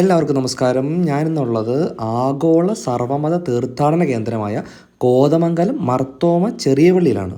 എല്ലാവർക്കും നമസ്കാരം. ഞാനിന്നുള്ളത് ആഗോള സർവമത തീർത്ഥാടന കേന്ദ്രമായ കോതമംഗലം മർത്തോമ ചെറിയപള്ളിയിലാണ്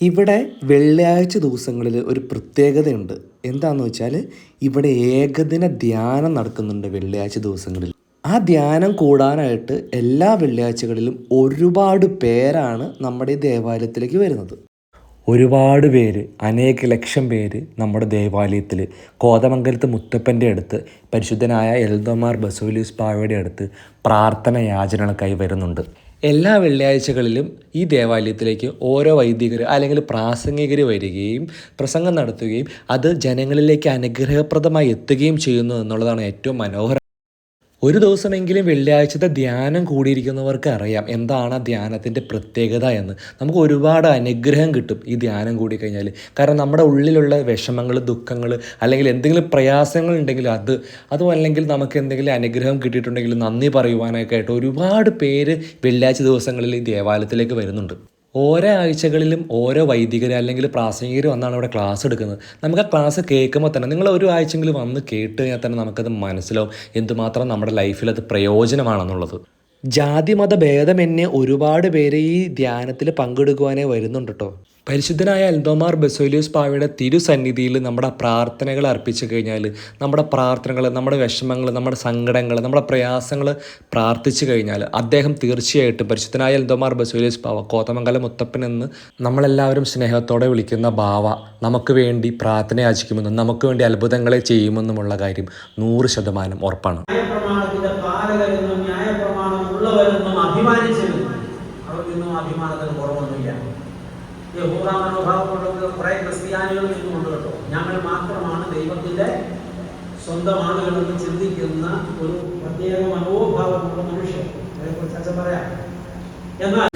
ഇവിടെ വെള്ളിയാഴ്ച ദിവസങ്ങളിൽ ഒരു പ്രത്യേകതയുണ്ട്. എന്താണെന്ന് വെച്ചാൽ ഇവിടെ ഏകദിന ധ്യാനം നടക്കുന്നുണ്ട് വെള്ളിയാഴ്ച ദിവസങ്ങളിൽ. ആ ധ്യാനം കൂടാനായിട്ട് എല്ലാ വെള്ളിയാഴ്ചകളിലും ഒരുപാട് പേരാണ് നമ്മുടെ ഈ ദേവാലയത്തിലേക്ക് വരുന്നത്. ഒരുപാട് പേര് അനേക ലക്ഷം പേര് നമ്മുടെ ദേവാലയത്തിൽ കോതമംഗലത്ത് മുത്തപ്പന്റെ അടുത്ത് പരിശുദ്ധനായ എൽദോമാർ ബസോലിസ് പാവയുടെ അടുത്ത് പ്രാർത്ഥന യാചനകൾക്കായി വരുന്നുണ്ട്. എല്ലാ വെള്ളിയാഴ്ചകളിലും ഈ ദേവാലയത്തിലേക്ക് ഓരോ വൈദികർ അല്ലെങ്കിൽ പ്രാസംഗികർ വരികയും പ്രസംഗം നടത്തുകയും അത് ജനങ്ങളിലേക്ക് അനുഗ്രഹപ്രദമായി എത്തുകയും ചെയ്യുന്നു എന്നുള്ളതാണ് ഏറ്റവും മനോഹരം. ഒരു ദിവസമെങ്കിലും വെള്ളിയാഴ്ചത്തെ ധ്യാനം കൂടിയിരിക്കുന്നവർക്ക് അറിയാം എന്താണ് ആ ധ്യാനത്തിന്റെ പ്രത്യേകത എന്ന്. നമുക്ക് ഒരുപാട് അനുഗ്രഹം കിട്ടും ഈ ധ്യാനം കൂടി കഴിഞ്ഞാൽ കാരണം നമ്മുടെ ഉള്ളിലുള്ള വിഷമങ്ങൾ ദുഃഖങ്ങൾ അല്ലെങ്കിൽ എന്തെങ്കിലും പ്രയാസങ്ങൾ ഉണ്ടെങ്കിൽ അത് അതും അല്ലെങ്കിൽ നമുക്ക് എന്തെങ്കിലും അനുഗ്രഹം കിട്ടിയിട്ടുണ്ടെങ്കിൽ നന്ദി പറയുവാനൊക്കെ ആയിട്ട് ഒരുപാട് പേര് വെള്ളിയാഴ്ച ദിവസങ്ങളിൽ ഈ ദേവാലയത്തിലേക്ക് വരുന്നുണ്ട്. ഓരോ ആഴ്ചകളിലും ഓരോ വൈദികർ അല്ലെങ്കിൽ പ്രാസംഗികർ വന്നാണ് ഇവിടെ ക്ലാസ് എടുക്കുന്നത്. നമുക്ക് ആ ക്ലാസ് കേൾക്കുമ്പോൾ തന്നെ നിങ്ങൾ ഒരു ആഴ്ചയെങ്കിലും വന്ന് കേട്ട് കഴിഞ്ഞാൽ തന്നെ നമുക്കത് മനസ്സിലാവും എന്തുമാത്രം നമ്മുടെ ലൈഫിൽ അത് പ്രയോജനമാണെന്നുള്ളത്. ജാതി മത ഭേദമെന്നെ ഒരുപാട് പേര് ഈ ധ്യാനത്തിൽ പങ്കെടുക്കുവാനേ വരുന്നുണ്ട് കേട്ടോ പരിശുദ്ധനായ എൽദോമാർ ബസോലിയോസ് പാവയുടെ തിരുസന്നിധിയിൽ നമ്മുടെ പ്രാർത്ഥനകൾ അർപ്പിച്ചു കഴിഞ്ഞാൽ നമ്മുടെ പ്രാർത്ഥനകൾ നമ്മുടെ വിഷമങ്ങൾ നമ്മുടെ സങ്കടങ്ങൾ നമ്മുടെ പ്രയാസങ്ങൾ പ്രാർത്ഥിച്ചു കഴിഞ്ഞാൽ അദ്ദേഹം തീർച്ചയായിട്ടും പരിശുദ്ധനായ എൽദോമാർ ബസോലിയോസ് പാവ കോതമംഗലം മുത്തപ്പൻ എന്ന് നമ്മളെല്ലാവരും സ്നേഹത്തോടെ വിളിക്കുന്ന ബാവ നമുക്ക് വേണ്ടി പ്രാർത്ഥന യാചിക്കുമെന്നും നമുക്ക് വേണ്ടി അത്ഭുതങ്ങളെ ചെയ്യുമെന്നുമുള്ള കാര്യം നൂറ് ശതമാനം ഉറപ്പാണ്. ഇന്നുണ്ട് കേട്ടോ. ഞങ്ങൾ മാത്രമാണ് ദൈവത്തിന്റെ സ്വന്തം ആളുകളെന്ന് ചിന്തിക്കുന്ന ഒരു പ്രത്യേക മനോഭാവമുള്ള മനുഷ്യർ അതിനെക്കുറിച്ച് അച്ഛൻ പറയാം. എന്നാൽ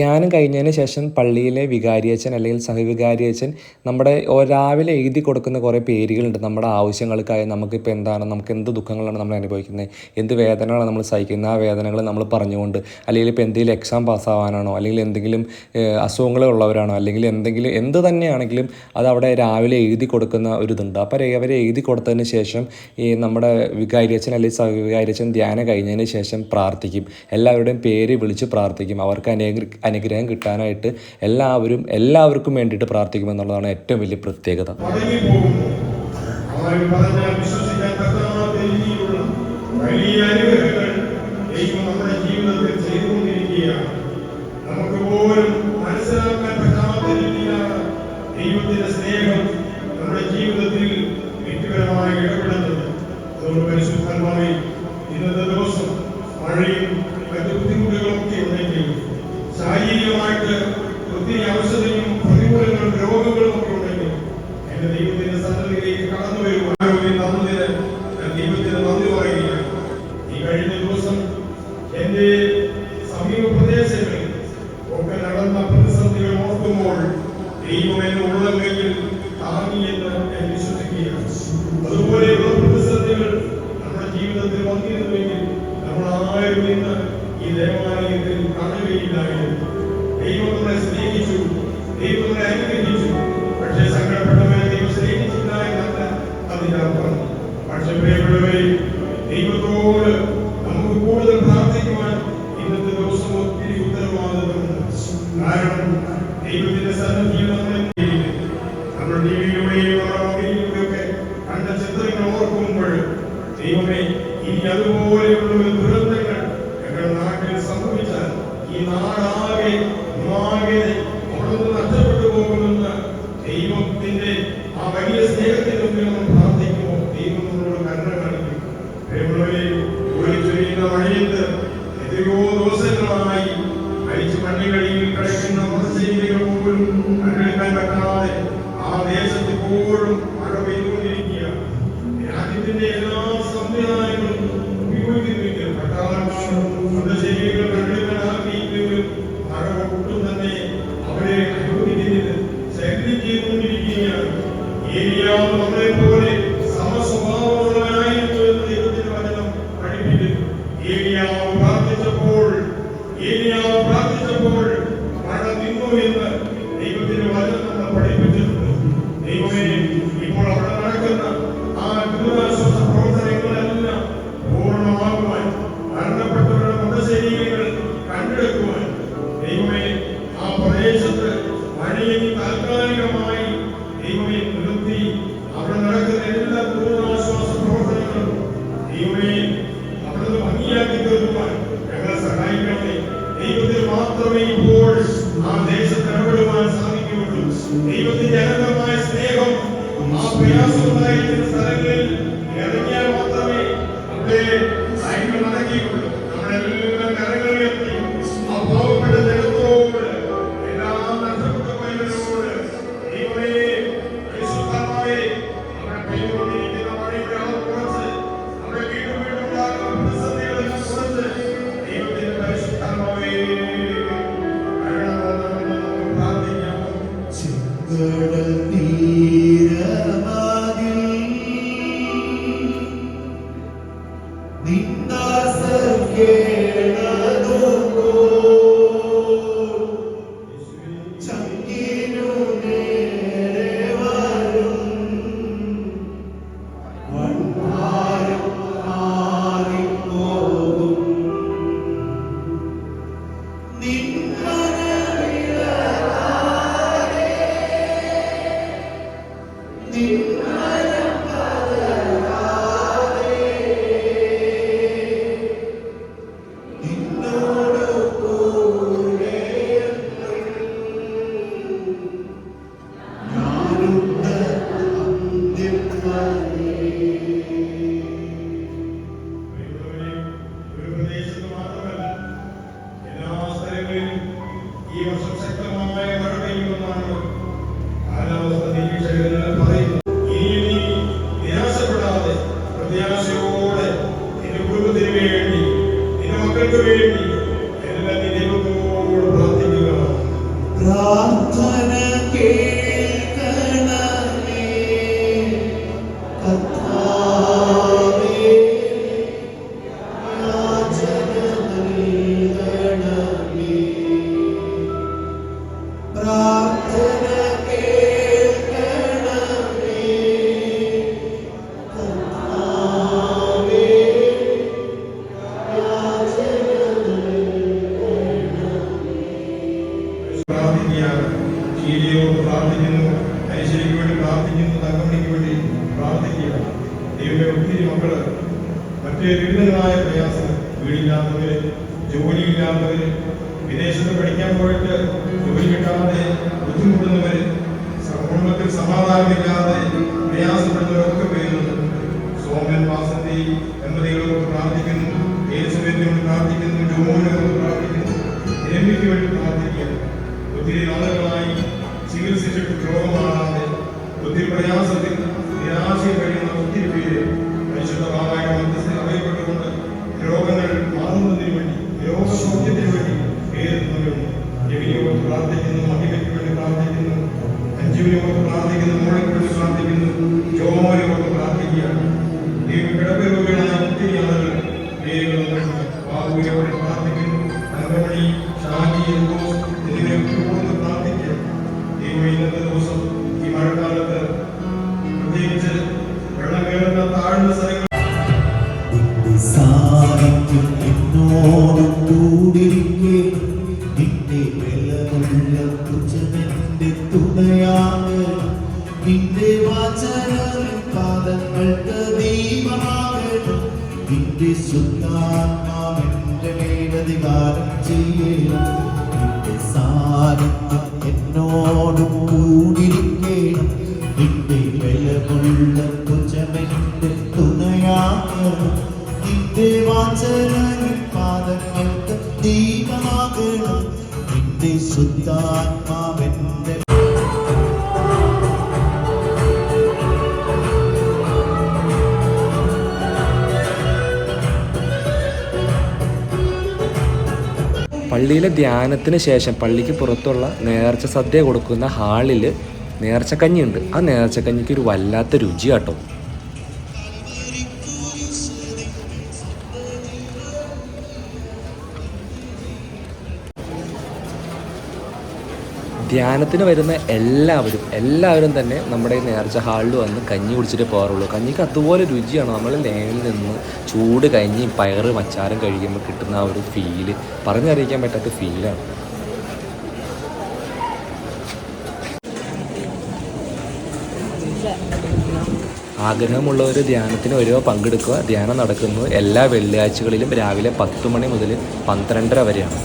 ധ്യാനം കഴിഞ്ഞതിന് ശേഷം പള്ളിയിലെ വികാരിയച്ഛൻ അല്ലെങ്കിൽ സഹവികാരിയച്ഛൻ നമ്മുടെ രാവിലെ എഴുതി കൊടുക്കുന്ന കുറേ പേരുകളുണ്ട്. നമ്മുടെ ആവശ്യങ്ങൾക്കായി നമുക്കിപ്പോൾ എന്താണ് നമുക്ക് എന്ത് ദുഃഖങ്ങളാണ് നമ്മൾ അനുഭവിക്കുന്നത് എന്ത് വേദനകളാണ് നമ്മൾ സഹിക്കുന്നത് ആ വേദനകൾ നമ്മൾ പറഞ്ഞുകൊണ്ട് അല്ലെങ്കിൽ ഇപ്പോൾ എന്തെങ്കിലും എക്സാം പാസ്സാവാനാണോ അല്ലെങ്കിൽ എന്തെങ്കിലും അസുഖങ്ങളുള്ളവരാണോ അല്ലെങ്കിൽ എന്തെങ്കിലും എന്ത് തന്നെയാണെങ്കിലും അത് അവിടെ രാവിലെ എഴുതി കൊടുക്കുന്ന ഒരു ഇതുണ്ട്. അപ്പോൾ അവർ എഴുതി കൊടുത്തതിന് ശേഷം ഈ നമ്മുടെ വികാരിയച്ഛൻ അല്ലെങ്കിൽ സഹവികാരിയച്ഛൻ ധ്യാനം കഴിഞ്ഞതിന് ശേഷം പ്രാർത്ഥിക്കും. എല്ലാവരുടെയും പേര് വിളിച്ച് പ്രാർത്ഥിക്കും. അവർക്ക് അനുഗ്ര അനുഗ്രഹം കിട്ടാനായിട്ട് എല്ലാവരും എല്ലാവർക്കും വേണ്ടിയിട്ട് പ്രാർത്ഥിക്കുമെന്നുള്ളതാണ് ഏറ്റവും വലിയ പ്രത്യേകത. വലിയ നമ്മുടെ സ്നേഹം നമ്മുടെ ജീവിതത്തിൽ ഇന്നത്തെ ദിവസം മഴയും മറ്റു ബുദ്ധിമുട്ടുകളൊക്കെ ഒത്തിരി ഔഷധയും പ്രതികൂലങ്ങളും രോഗങ്ങളും ഒക്കെ ഉണ്ടെങ്കിലും എന്റെ ദൈവത്തിന്റെ സന്നദ്ധിയിലേക്ക് കടന്നു വരുവാൻ നന്ദിന് ദൈവത്തിന് നന്ദി പറയുകയാണ്. ഈ കഴിഞ്ഞ ദിവസം എന്റെ സമീപ പ്രദേശങ്ങളിൽ ഒക്കെ നടന്ന പ്രതിസന്ധികൾ ഓർക്കുമ്പോൾ ദൈവം എന്നെ ഉള്ള കയ്യിൽ താങ്ങിയെന്ന് ഞാൻ വിശ്വസിക്കുകയാണ്. അതുപോലെയുള്ള പ്രതിസന്ധികൾ നമ്മുടെ ജീവിതത്തിൽ വന്നിരുന്നുവെങ്കിൽ നമ്മൾ ആരും ഇന്ന് ഈ ദേവാലയത്തിൽ കാണുകയില്ലായിരുന്നു. ദൈവം സ്നേഹിച്ചു ദൈവം നമ്മളെ അനുഗ്രഹിച്ചു. പക്ഷേ സങ്കടപ്പെട്ടവരെ ദൈവം സ്നേഹിച്ചില്ല എന്നല്ല അതിനർത്ഥം. പക്ഷെ പ്രിയപ്പെട്ടവരെ ദൈവത്തോട് നമുക്ക് കൂടുതൽ പ്രാർത്ഥിക്കുവാൻ ഇന്നത്തെ ദിവസം ഒത്തിരി ഉത്തരവാദിത്തമുണ്ട്. കാരണം ദൈവത്തിന്റെ സന്നിധിയിൽ നമ്മളെ വലിയ സ്നേഹത്തിന്റെ മുമ്പിൽ നമ്മൾ പ്രാർത്ഥിക്കുമോ ദൈവം നമ്മളോട് കരുണ കാണിക്കും. ചൊരിയുന്ന മഴയത്ത് എത്രയോ ദിവസങ്ങളായി അരിച്ചു മണ്ണികളിൽ കിടക്കുന്ന മൃതശരീരങ്ങൾ പോലും കണ്ടെടുക്കാൻ പറ്റാതെ ആ ദേശത്ത് ഇപ്പോഴും മഴ പെയ്തുകൊണ്ടിരിക്കുക രാജ്യത്തിന്റെ എല്ലാ സംവിധാനങ്ങളും ഉപയോഗിക്കുന്നുണ്ട് പട്ടാളം മൃതശരീരങ്ങൾ കണ്ടെടുക്കാൻ ആഗ്രഹിക്കുന്നവരും മഴ ഒട്ടും Добрий മാത്രമേ ഇപ്പോൾ ആ ദേശത്ത് ഇടപെടുവാൻ സാധിക്കുകയുള്ളൂ. ദൈവത്തിന്റെ അനന്തമായ സ്നേഹം ആ പ്രയാസമുണ്ടായിരുന്ന സ്ഥലങ്ങളിൽ ഇറങ്ങിയാൽ മാത്രമേ അവിടെ സൈന്യം പ്രാർത്ഥിക്കുന്നു ഐശ്വര്യക്ക് വേണ്ടി പ്രാർത്ഥിക്കുന്നു തങ്കമണിക്ക് വേണ്ടി പ്രാർത്ഥിക്കുക ദൈവമേ ഒത്തിരി മക്കൾ മറ്റേ വിവിധങ്ങളായ പ്രയാസങ്ങൾ വീടില്ലാത്തവര് ജോലിയില്ലാത്തവര് വിദേശത്ത് പഠിക്കാൻ പോയിട്ട് ജോലി കിട്ടാതെ ബുദ്ധിമുട്ടുന്നവര് കുടുംബത്തിൽ സമാധാനമില്ലാതെ പ്രയാസപ്പെടുന്നവരൊക്കെ പേരുന്നുണ്ട് സോമൻ വാസന്തി ദമ്പതികളോട് പ്രാർത്ഥിക്കുന്നു യേശുവിനോട് പ്രാർത്ഥിക്കുന്നു ജോമോനോട് പ്രാർത്ഥിക്കുന്നു. രമ്യയ്ക്ക് വേണ്ടി പ്രാർത്ഥിക്കുക ഒത്തിരി നാളുകളായി ചികിത്സിച്ചിട്ട് രോഗമാകാതെ ബുദ്ധി പ്രയാസത്തിൽ നിരാശയിൽ കഴിയുന്ന ഒത്തിരി പേര് പരിശുദ്ധമായ മധ്യസ്ഥ അറിയപ്പെട്ടുകൊണ്ട് രോഗങ്ങൾ മാറുന്നതിന് വേണ്ടി രോഗസൗഖ്യത്തിന് വേണ്ടി പേരുന്നവരുണ്ട് എവിനെയോട് പ്രാർത്ഥിക്കുന്നു മഹിമയ്ക്ക് വേണ്ടി പ്രാർത്ഥിക്കുന്നു ദൈവം നിന്റെ ശുദ്ധാത്മാവെന്റെ മേലധികാരം ചെയ്യണം. സാന്നിധ്യം എന്നോട് കൂടിയിരിക്കണം. നിന്റെ ബലമുള്ള ഭുജമെന്റെ തുണയാകണം. നിന്റെ വാചനങ്ങൾ പാദങ്ങൾക്ക് ദീപമാകണം. നിന്റെ ശുദ്ധാത്മാവെന്റെ പള്ളിയിലെ ധ്യാനത്തിന് ശേഷം പള്ളിക്ക് പുറത്തുള്ള നേർച്ച സദ്യ കൊടുക്കുന്ന ഹാളിൽ നേർച്ചക്കഞ്ഞിയുണ്ട്. ആ നേർച്ചക്കഞ്ഞിക്ക് ഒരു വല്ലാത്ത രുചി ധ്യാനത്തിന് വരുന്ന എല്ലാവരും എല്ലാവരും തന്നെ നമ്മുടെ ഈ നേർച്ച ഹാളിൽ വന്ന് കഞ്ഞി കുടിച്ചിട്ട് പോകാറുള്ളൂ. കഞ്ഞിക്ക് അതുപോലെ രുചിയാണ്. നമ്മൾ ലേനിൽ നിന്ന് ചൂട് കഞ്ഞി പയറ് മച്ചാരം കഴിക്കുമ്പോൾ കിട്ടുന്ന ആ ഒരു ഫീൽ പറഞ്ഞറിയിക്കാൻ പറ്റാത്ത ഫീലാണ് ആഗ്രഹമുള്ളവർ ധ്യാനത്തിന് വരുമോ പങ്കെടുക്കുക. ധ്യാനം നടക്കുന്നത് എല്ലാ വെള്ളിയാഴ്ചകളിലും രാവിലെ പത്ത് മണി മുതൽ പന്ത്രണ്ടര വരെയാണ്.